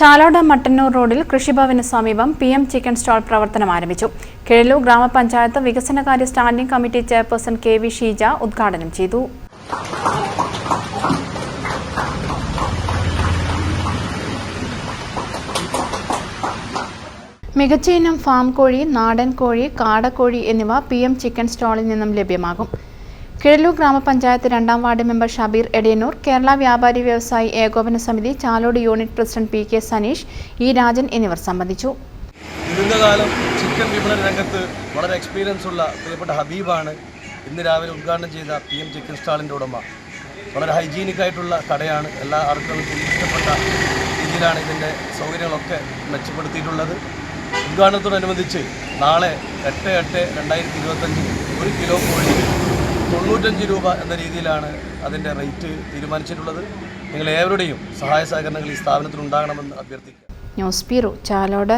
ചാലോട് മട്ടന്നൂർ റോഡിൽ കൃഷിഭവന് സമീപം P M chicken stall പ്രവർത്തനം ആരംഭിച്ചു. കിഴലൂർ ഗ്രാമപഞ്ചായത്ത് വികസനകാര്യ standing committee chairperson K V Sheeja ഉദ്ഘാടനം ചെയ്തു. മികച്ച ഇനം ഫാം കോഴി നാടൻ കോഴി കാടക്കോഴി എന്നിവ പി എം ചിക്കൻ സ്റ്റാളിൽ നിന്നും ലഭ്യമാകും. കിഴലൂർ ഗ്രാമപഞ്ചായത്ത് രണ്ടാം വാർഡ് മെമ്പർ ഷബീർ എടയന്നൂർ കേരള വ്യാപാരി വ്യവസായി ഏകോപന സമിതി Chalode unit president P K Saneesh E Rajan എന്നിവർ സംബന്ധിച്ചു. ദീർഘകാലം ചിക്കൻ വിപണന രംഗത്ത് വളരെ എക്സ്പീരിയൻസ് ഉള്ള പ്രിയപ്പെട്ട ഹബീബാണ് ഇന്ന് രാവിലെ ഉദ്ഘാടനം ചെയ്ത പി എം ചിക്കൻ സ്റ്റാളിന്റെ ഉടമ. വളരെ ഹൈജീനിക് ആയിട്ടുള്ള കടയാണ് എല്ലാ ആൾക്കാർക്കും ഇഷ്ടപ്പെട്ട രീതിയിലാണ് ഇതിന്റെ സൗകര്യങ്ങളൊക്കെ മെച്ചപ്പെടുത്തിയിട്ടുള്ളത്. ഉദ്ഘാടനത്തോടനുബന്ധിച്ച് നാളെ എട്ട് എട്ട് രണ്ടായിരത്തി ഇരുപത്തഞ്ചിന് ഒരു കിലോ കോഴി തൊണ്ണൂറ്റഞ്ച് രൂപ എന്ന രീതിയിലാണ് അതിന്റെ റേറ്റ് തീരുമാനിച്ചിട്ടുള്ളത്. നിങ്ങൾ ഏവരുടെയും സഹായ സഹകരണങ്ങൾ ഈ സ്ഥാപനത്തിൽ ഉണ്ടാകണമെന്ന് അഭ്യർത്ഥിക്കുക ന്യൂസ് ബ്യൂറോ ചാലോട്